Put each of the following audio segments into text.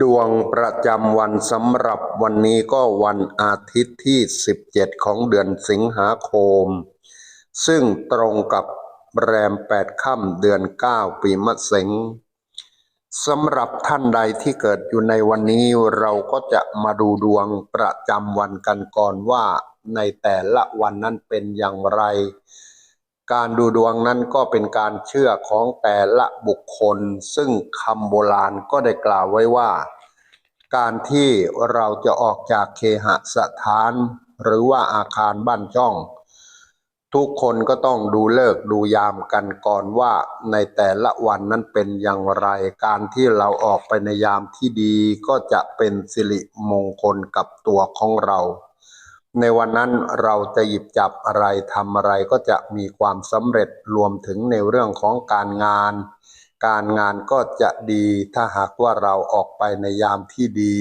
ดวงประจำวันสำหรับวันนี้ก็วันอาทิตย์ที่ 17 ของเดือนสิงหาคม ซึ่งตรงกับแรม 8 ค่ำเดือน 9 ปีมะเสงสำหรับท่านใดที่เกิดอยู่ในวันนี้เราก็จะมาดูดวงประจำวันกันก่อนว่าในแต่ละวันนั้นเป็นอย่างไร การดูดวงนั้นก็เป็นการเชื่อของแต่ละบุคคล ซึ่งคำโบราณก็ได้กล่าวไว้ว่า การที่เราจะออกจากเคหสถาน หรือว่าอาคารบ้านช่อง ทุกคนก็ต้องดูเลิกดูยามกันก่อนว่าในแต่ละวันนั้นเป็นอย่างไร การที่เราออกไปในยามที่ดีก็จะเป็นสิริมงคลกับตัวของเรา ในวันนั้นเราจะหยิบจับอะไรทำอะไรก็จะมีความสำเร็จรวมถึงในเรื่องของการงาน การงานก็จะดีถ้าหากว่าเราออกไปในยามที่ดี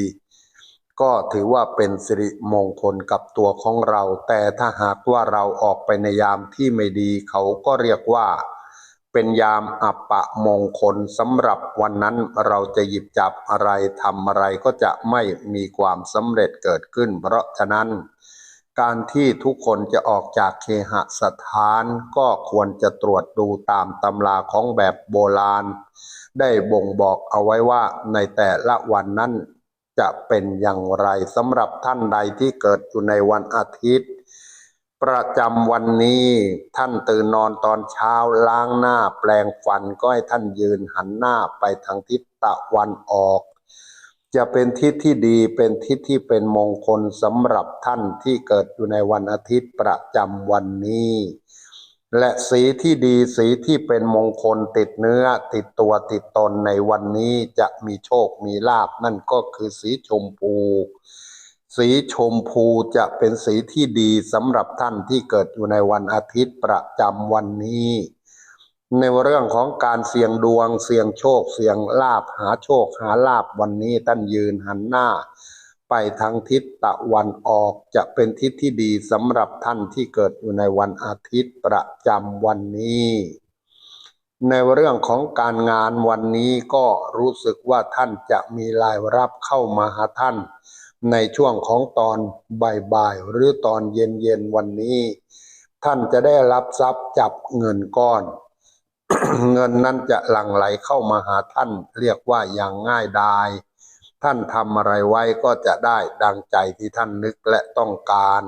ก็ถือว่าเป็นสิริมงคลกับตัวของเรา แต่ถ้าหากว่าเราออกไปในยามที่ไม่ดี เขาก็เรียกว่า เป็นยามอัปปะมงคลสำหรับวันนั้นเราจะหยิบจับอะไรทำอะไรก็จะไม่มีความสำเร็จเกิดขึ้น เพราะฉะนั้น การที่ทุกคนจะออกจากเคหสถานก็ควรจะตรวจดูตามตำราของแบบโบราณ ได้บ่งบอกเอาไว้ว่าในแต่ละวันนั้น จะเป็นอย่างไรสำหรับท่านใดที่เกิดอยู่ในวันอาทิตย์ ประจำวันนี้ท่านตื่นนอนตอนเช้าล้างหน้าแปลงฟันก็ให้ท่านยืนหันหน้าไปทางทิศตะวันออก จะเป็นทิศที่ดีเป็นทิศที่เป็นมงคลสำหรับท่านที่เกิดอยู่ในวันอาทิตย์ประจำวันนี้ และสีที่ดีสีที่เป็นมงคลติดเนื้อติดตัวติดตนในวันนี้จะมีโชคมีลาบนั่นก็คือสีชมพู สีชมพูจะเป็นสีที่ดีสำหรับท่านที่เกิดอยู่ในวันอาทิตย์ประจำวันนี้ ในเรื่องของการเสี่ยงดวง เสี่ยงโชค เสี่ยงลาบหาโชค หาลาบวันนี้ท่านยืนหันหน้า ไปทางทิศตะวันออกจะเป็นทิศที่ดีสำหรับท่านที่เกิดอยู่ในวันอาทิตย์ประจำวันนี้ ในเรื่องของการงานวันนี้ก็รู้สึกว่าท่านจะมีรายรับเข้ามาหาท่าน ในช่วงของตอนบ่ายๆหรือตอนเย็นๆวันนี้ ท่านจะได้รับทรัพย์จับเงินก้อน เงินนั้นจะหลั่งไหลเข้ามาหาท่าน เรียกว่าอย่างง่ายดายท่านทำอะไรไว้ก็จะได้ดังใจที่ท่านนึกและต้องการ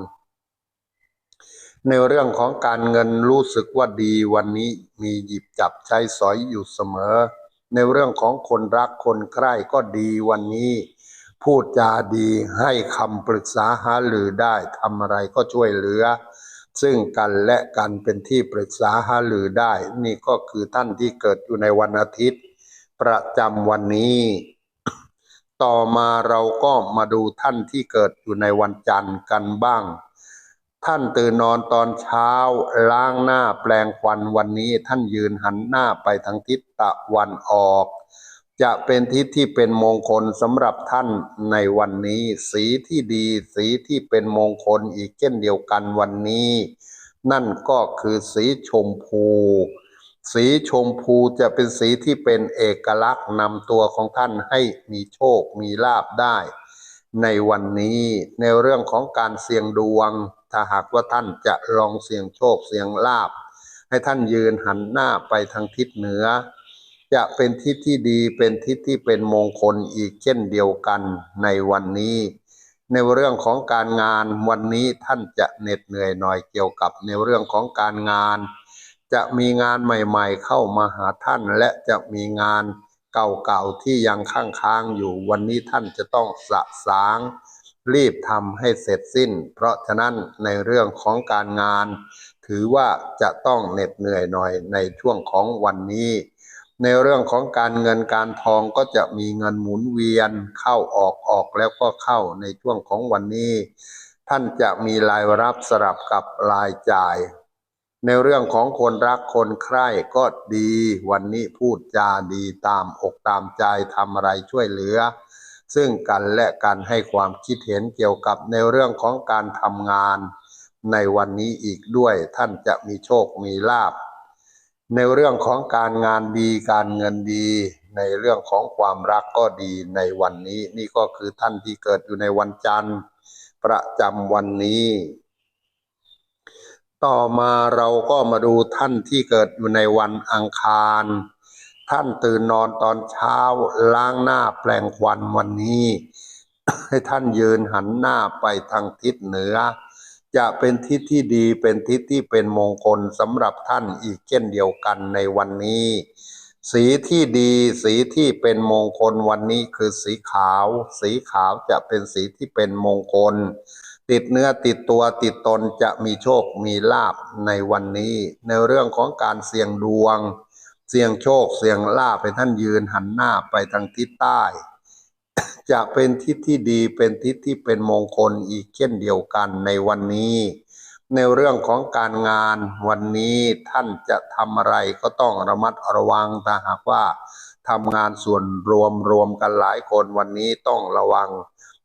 ในเรื่องของการเงินรู้สึกว่าดีวันนี้มีหยิบจับใช้สอยอยู่เสมอ ในเรื่องของคนรักคนใคร่ก็ดีวันนี้ พูดจาดีให้คำปรึกษาหารือได้ทำอะไรก็ช่วยเหลือ ซึ่งกันและกันเป็นที่ปรึกษาหารือได้ นี่ก็คือท่านที่เกิดอยู่ในวันอาทิตย์ ประจำวันนี้ ต่อมาเราก็มาดูท่านที่เกิดอยู่ในวันจันทร์กันบ้าง ท่านตื่นนอนตอนเช้าล้างหน้าแปลงควันวันนี้ ท่านยืนหันหน้าไปทางทิศตะวันออก จะเป็นทิศที่เป็นมงคลสำหรับท่านในวันนี้ สีที่ดี สีที่เป็นมงคลอีกเช่นเดียวกันวันนี้ นั่นก็คือสีชมพู สีชมพูจะเป็นสีที่เป็นเอกลักษณ์นำตัวของท่านให้มีโชคมีลาบได้ ในวันนี้ในเรื่องของการเสี่ยงดวง ถ้าหากว่าท่านจะลองเสี่ยงโชคเสี่ยงลาบ ให้ท่านยืนหันหน้าไปทางทิศเหนือ จะเป็นทิศที่ดีเป็นทิศที่เป็นมงคลอีกเช่นเดียวกันในวันนี้ ในเรื่องของการงานวันนี้ท่านจะเหน็ดเหนื่อยหน่อยเกี่ยวกับในเรื่องของการงาน จะมีงานใหม่ๆ เข้ามาหาท่านและจะมีงานเก่าๆที่ยังค้างๆอยู่วันนี้ท่านจะต้องสะสางรีบทำให้เสร็จสิ้น เพราะฉะนั้นในเรื่องของการงาน ถือว่าจะต้องเหน็ดเหนื่อยหน่อยในช่วงของวันนี้ ในเรื่องของการเงินการทองก็จะมีเงินหมุนเวียนเข้าออกออกแล้วก็เข้าในช่วงของวันนี้ ท่านจะมีรายรับสลับกับรายจ่าย ในเรื่องของคนรักคนใคร่ก็ดี วันนี้พูดจาดีตามอกตามใจทำอะไรช่วยเหลือ ซึ่งกันและกันให้ความคิดเห็นเกี่ยวกับในเรื่องของการทำงาน ในวันนี้อีกด้วยท่านจะมีโชคมีลาบ ในเรื่องของการงานดีการเงินดี ในเรื่องของความรักก็ดีในวันนี้ นี่ก็คือท่านที่เกิดอยู่ในวันจันทร์ ประจำวันนี้ ต่อมาเราก็มาดูท่านที่เกิดอยู่ในวันอังคาร ท่านตื่นนอนตอนเช้าล้างหน้าแปลงควันวันนี้ ให้ท่านยืนหันหน้าไปทางทิศเหนือ จะเป็นทิศที่ดีเป็นทิศที่เป็นมงคลสำหรับท่านอีกเช่นเดียวกันในวันนี้ สีที่ดีสีที่เป็นมงคลวันนี้คือสีขาว สีขาวจะเป็นสีที่เป็นมงคล ติดเนื้อติดตัวติดตนจะมีโชคมีลาบในวันนี้ ในเรื่องของการเสี่ยงดวง เสี่ยงโชคเสี่ยงลาภให้ท่านยืนหันหน้าไปทางทิศใต้ จะเป็นทิศที่ดีเป็นทิศที่เป็นมงคลอีกเช่นเดียวกันในวันนี้ ในเรื่องของการงานวันนี้ท่านจะทำอะไรก็ต้องระมัดระวังถ้าหากว่าทำงานส่วนรวมรวมกันหลายคนวันนี้ต้องระวัง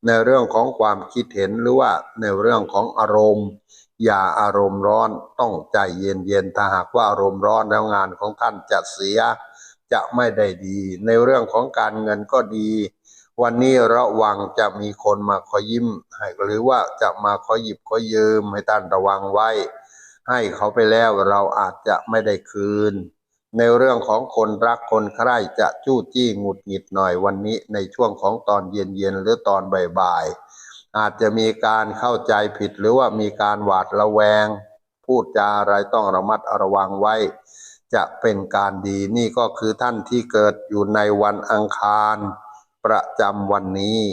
ในเรื่องของความคิดเห็นหรือว่าในเรื่องของอารมณ์ อย่าอารมณ์ร้อนต้องใจเย็นๆถ้าหากว่าอารมณ์ร้อนแล้วงานของท่านจะเสีย จะไม่ได้ดี ในเรื่องของการเงินก็ดี วันนี้ระวังจะมีคนมาขอยิ้มให้หรือว่าจะมาขอหยิบขอยืมให้ท่านระวังไว้ ให้เขาไปแล้วเราอาจจะไม่ได้คืน ในเรื่องของคนรักคนใคร่จะจู้จี้หงุดหงิดหน่อยวันนี้ในช่วงของตอนเย็นๆหรือตอนบ่ายๆอาจจะมีการเข้าใจผิดหรือว่ามีการหวาดระแวง พูดจาอะไรต้องระมัดระวังไว้ จะเป็นการดีนี่ก็คือท่านที่เกิดอยู่ในวันอังคาร ประจำวันนี้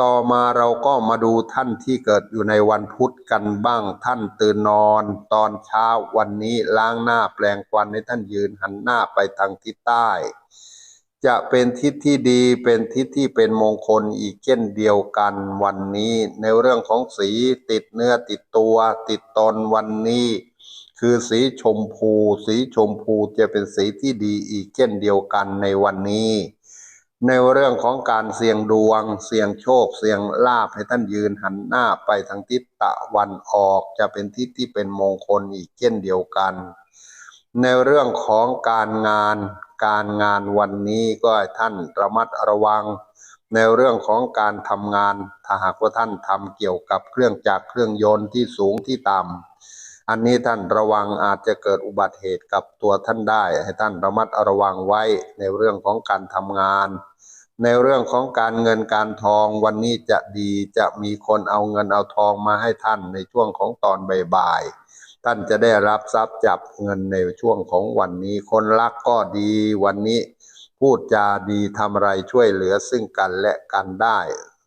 ต่อมาเราก็มาดูท่านที่เกิดอยู่ในวันพุธกันบ้างท่านตื่นนอน ตอนเช้าวันนี้ล้างหน้าแปลงควันให้ท่านยืนหันหน้าไปทางทิศใต้ จะเป็นทิศที่ดีเป็นทิศที่เป็นมงคลอีกเช่นเดียวกันวันนี้ ในเรื่องของสีติดเนื้อติดตัวติดตนวันนี้คือสีชมพู สีชมพูจะเป็นสีที่ดีอีกเช่นเดียวกันในวันนี้ ในเรื่องของการเสี่ยงดวง เสี่ยงโชค เสี่ยงลาภให้ท่านยืนหันหน้าไปทางทิศตะวันออกจะเป็นทิศที่เป็นมงคลอีกเช่นเดียวกัน ในเรื่องของการงานการงานวันนี้ก็ให้ท่านระมัดระวัง ในเรื่องของการทำงานถ้าหากว่าท่านทำเกี่ยวกับเครื่องจักรเครื่องยนต์ที่สูงที่ต่ำอันนี้ท่านระวังอาจจะเกิดอุบัติเหตุกับตัวท่านได้ ให้ท่านระมัดระวังไว้ในเรื่องของการทำงาน ในเรื่องของการเงินการทองวันนี้จะดีจะมีคนเอาเงินเอาทองมาให้ท่านในช่วงของตอนบ่ายๆท่านจะได้รับทรัพย์จับเงินในช่วงของวันนี้ คนรักก็ดีวันนี้ พูดจาดีทำอะไรช่วยเหลือซึ่งกันและกันได้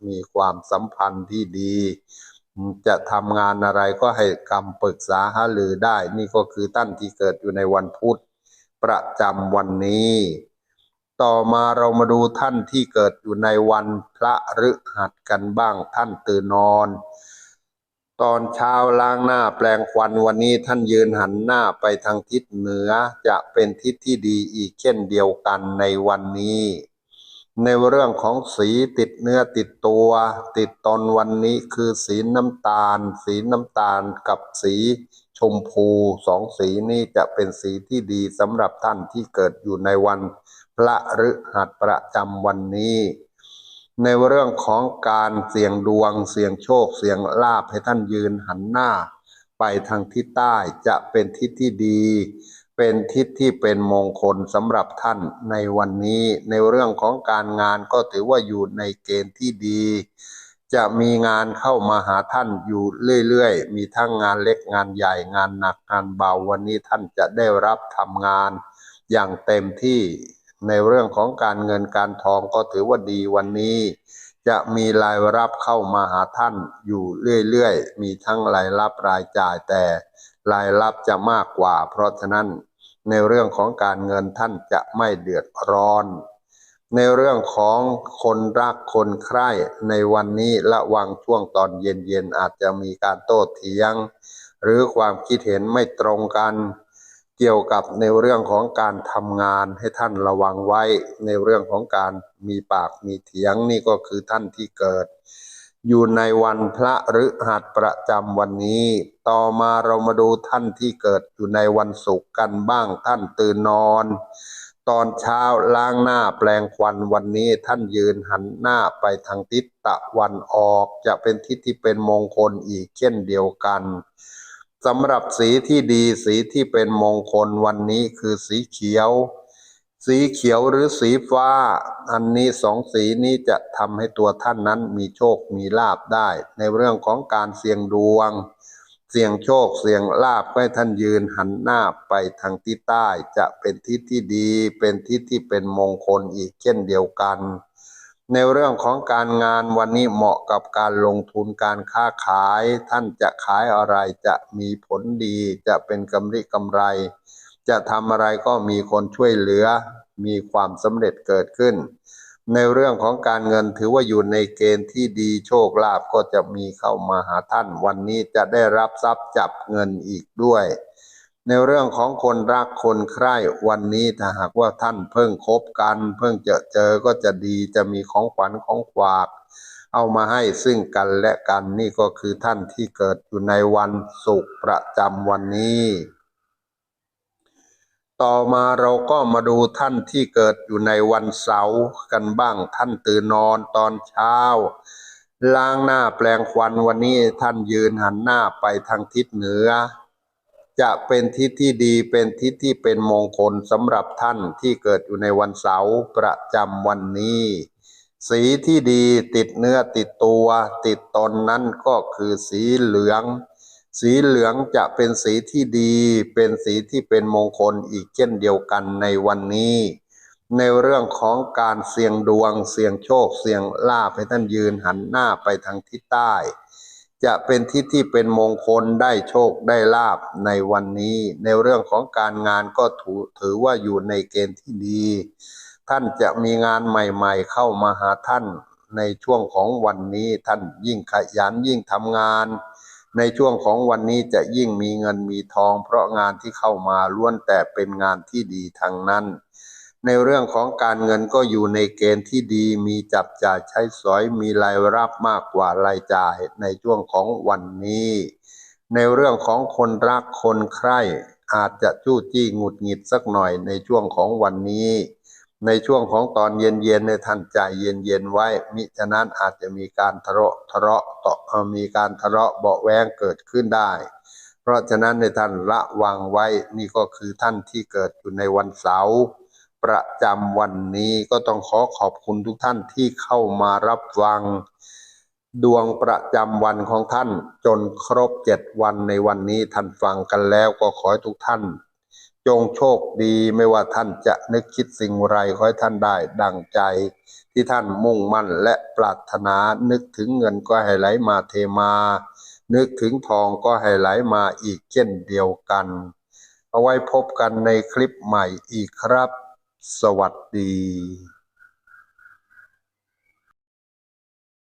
มีความสัมพันธ์ที่ดี จะทำงานอะไรก็ให้คำปรึกษาหารือได้ นี่ก็คือท่านที่เกิดอยู่ในวันพุธประจำวันนี้ ต่อมาเรามาดูท่านที่เกิดอยู่ในวันพระฤหัสกันบ้างท่านตื่นนอน ตอนเช้าล้างหน้าแปลงควันวันนี้ท่านยืนหันหน้าไปทางทิศเหนือจะเป็นทิศที่ดีอีกเช่นเดียวกันในวันนี้ ในเรื่องของสีติดเนื้อติดตัว ติดตนวันนี้คือสีน้ำตาล สีน้ำตาลกับสีชมพูสองสีนี้จะเป็นสีที่ดีสำหรับท่านที่เกิดอยู่ในวัน พระฤหัสประจำวันนี้ ในเรื่องของการเสี่ยงดวงเสี่ยงโชคเสี่ยงลาภให้ท่านยืนหันหน้า ไปทางทิศใต้จะเป็นทิศที่ดี เป็นทิศที่เป็นมงคลสำหรับท่านในวันนี้ ในเรื่องของการงานก็ถือว่าอยู่ในเกณฑ์ที่ดี จะมีงานเข้ามาหาท่านอยู่เรื่อยๆ มีทั้งงานเล็กงานใหญ่งานหนักงานเบาวันนี้ท่านจะได้รับทำงานอย่างเต็มที่ ในเรื่องของการเงินการทองก็ถือว่าดีวันนี้ จะมีรายรับเข้ามาหาท่านอยู่เรื่อยๆ มีทั้งรายรับรายจ่ายแต่รายรับจะมากกว่า เพราะฉะนั้นในเรื่องของการเงินท่านจะไม่เดือดร้อน ในเรื่องของคนรักคนใคร่ในวันนี้ระวังช่วงตอนเย็นๆอาจจะมีการโต้เถียง หรือความคิดเห็นไม่ตรงกัน เกี่ยวกับในเรื่องของการทำงานให้ท่านระวังไว้ ในเรื่องของการมีปากมีเถียงนี่ก็คือท่านที่เกิด อยู่ในวันพระฤหัสประจำวันนี้ ต่อมาเรามาดูท่านที่เกิดอยู่ในวันศุกร์กันบ้างท่านตื่นนอน ตอนเช้าล้างหน้าแปลงควันวันนี้ท่านยืนหันหน้าไปทางทิศตะวันออก จะเป็นทิศที่เป็นมงคลอีกเช่นเดียวกัน สำหรับสีที่ดีสีที่เป็นมงคลวันนี้คือสีเขียว สีเขียวหรือสีฟ้า อันนี้สองสีนี้จะทำให้ตัวท่านนั้นมีโชคมีลาบได้ ในเรื่องของการเสี่ยงดวง เสี่ยงโชคเสี่ยงลาบให้ท่านยืนหันหน้าไปทางทิศใต้ จะเป็นทิศที่ดี เป็นทิศที่เป็นมงคลอีกเช่นเดียวกัน ในเรื่องของการงานวันนี้เหมาะกับการลงทุนการค้าขาย ท่านจะขายอะไรจะมีผลดี จะเป็นกำไรกำไร จะทำอะไรก็มีคนช่วยเหลือ มีความสำเร็จเกิดขึ้น ในเรื่องของการเงินถือว่าอยู่ในเกณฑ์ที่ดีโชคลาภก็จะมีเข้ามาหาท่าน วันนี้จะได้รับทรัพย์จับเงินอีกด้วย ในเรื่องของคนรักคนใคร่วันนี้ถ้าหากว่าท่านเพิ่งคบกัน เพิ่งเจอเจอก็จะดีจะมีของขวัญของฝาก เอามาให้ซึ่งกันและกันนี่ก็คือท่านที่เกิดอยู่ในวันศุกร์ประจำวันนี้ ต่อมาเราก็มาดูท่านที่เกิดอยู่ในวันเสาร์กันบ้างท่านตื่นนอนตอนเช้าล้างหน้าแปลงควันวันนี้ท่านยืนหันหน้าไปทางทิศเหนือ จะเป็นทิศที่ดีเป็นทิศที่เป็นมงคลสำหรับท่านที่เกิดอยู่ในวันเสาร์ประจำวันนี้ สีที่ดีติดเนื้อติดตัว ติดตนนั้นก็คือสีเหลือง สีเหลืองจะเป็นสีที่ดี เป็นสีที่เป็นมงคลอีกเช่นเดียวกันในวันนี้ ในเรื่องของการเสี่ยงดวง เสี่ยงโชค เสี่ยงลาภให้ท่านยืนหันหน้าไปทางทิศใต้ จะเป็นทิศที่เป็นมงคลได้โชคได้ลาภในวันนี้ ในเรื่องของการงานก็ถือถือว่าอยู่ในเกณฑ์ที่ดี ท่านจะมีงานใหม่ๆ เข้ามาหาท่านในช่วงของวันนี้ท่านยิ่งขยันยิ่งทำงาน ในช่วงของวันนี้จะยิ่งมีเงินมีทอง เพราะงานที่เข้ามาล้วนแต่เป็นงานที่ดีทางนั้น ในเรื่องของการเงินก็อยู่ในเกณฑ์ที่ดีมีจับจ่ายใช้สอยมีรายรับมากกว่ารายจ่ายในช่วงของวันนี้ ในเรื่องของคนรักคนใคร่อาจจะจู้จี้หงุดหงิดสักหน่อยในช่วงของวันนี้ ในช่วงของตอนเย็นๆในท่านใจเย็นๆไว้ มิฉะนั้นอาจจะมีการทะเลาะทะเลาะต่อมีการทะเลาะเบาแวงเกิดขึ้นได้ เพราะฉะนั้นในท่านระวังไว้นี่ก็คือท่านที่เกิดอยู่ในวันเสาร์ ประจำวันนี้ก็ต้องขอขอบคุณทุกท่านที่เข้ามารับฟัง ดวงประจำวันของท่านจนครบเจ็ดวันในวันนี้ท่านฟังกันแล้วก็ขอให้ทุกท่าน จงโชคดีไม่ว่าท่านจะนึกคิดสิ่งไรขอให้ท่านได้ดังใจ ที่ท่านมุ่งมั่นและปรารถนานึกถึงเงินก็ให้ไหลมาเทมา นึกถึงทองก็ให้ไหลมาอีกเช่นเดียวกัน เอาไว้พบกันในคลิปใหม่อีกครับ สวัสดี